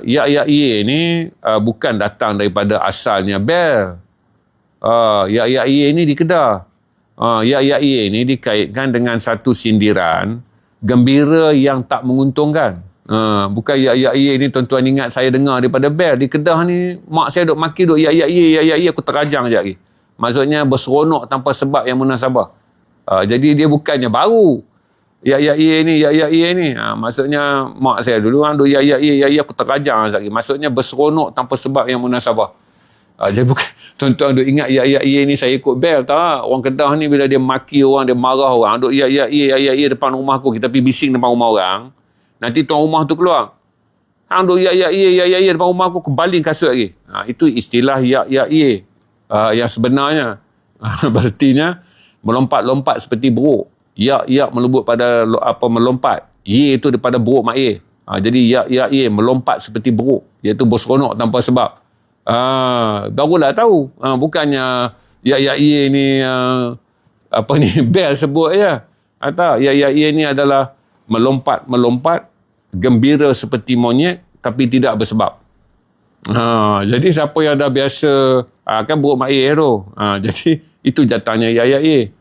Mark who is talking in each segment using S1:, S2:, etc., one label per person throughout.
S1: Ya ya ye ni uh, bukan datang daripada asalnya bel. Uh, ya ya ye ni di Kedah. Uh, ya ya ye ni dikaitkan dengan satu sindiran gembira yang tak menguntungkan. Uh, bukan ya ya ye ni tuan-tuan ingat saya dengar daripada bel di Kedah ni mak saya duk maki duk ya ya ye ya ya ye aku terajang je lagi. Maksudnya berseronok tanpa sebab yang munasabah. Uh, jadi dia bukannya baru ya ya ya ni ya ya ya ni. Ha, maksudnya mak saya dulu kan ya ya ya ya aku terajang lagi maksudnya berseronok tanpa sebab yang munasabah. Ha, jadi bukan tuan-tuan duk ingat ya ya ya ni saya ikut bel tak? Orang kedah ni bila dia maki orang dia marah orang duk ya ya ya ya ya depan rumah aku. Kita pergi bising depan rumah orang. Nanti tuan rumah tu keluar. Hang duk ya ya ya ya ya ya depan rumah aku. Kebaling kasut lagi. Ha, itu istilah ya ya ya. Uh, yang sebenarnya. Berartinya melompat-lompat seperti buruk ya ya melebut pada apa melompat. Ye itu daripada buruk mak ye. Ha, jadi ya ya ye melompat seperti buruk. Iaitu berseronok tanpa sebab. Ha, barulah tahu. Ha, bukannya ya ya ye ni uh, apa ni bel sebut ya. Atau ya ya ye ni adalah melompat melompat gembira seperti monyet tapi tidak bersebab. Ha, jadi siapa yang dah biasa ha, kan buruk mak ye tu. Ha, jadi itu jatahnya ya ya ye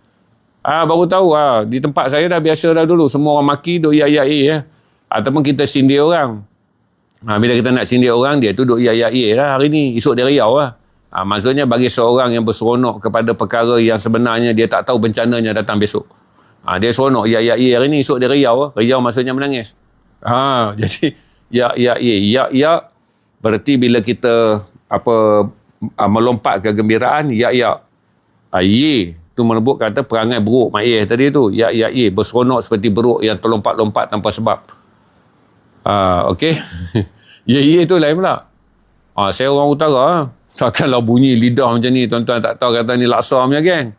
S1: Ah baru tahu ah di tempat saya dah biasa dah dulu semua orang maki duk ya ya ya. Ataupun kita sindir orang. Ha, bila kita nak sindir orang dia tu duk ya ya ya lah hari ni esok dia riau lah. Ha, maksudnya bagi seorang yang berseronok kepada perkara yang sebenarnya dia tak tahu bencananya datang besok. Ha, dia seronok ya ya ya hari ni esok dia riau lah. Riau maksudnya menangis. Ha, jadi ya ya ya ya ya berarti bila kita apa melompat kegembiraan ya ya. Ha, ye tu menyebut kata perangai buruk mak ayah tadi tu. Ya ya ya berseronok seperti buruk yang terlompat-lompat tanpa sebab. Ah okey. Ya ya tu lain pula. Ah saya orang utara takkanlah bunyi lidah macam ni tuan-tuan tak tahu kata ni laksa punya geng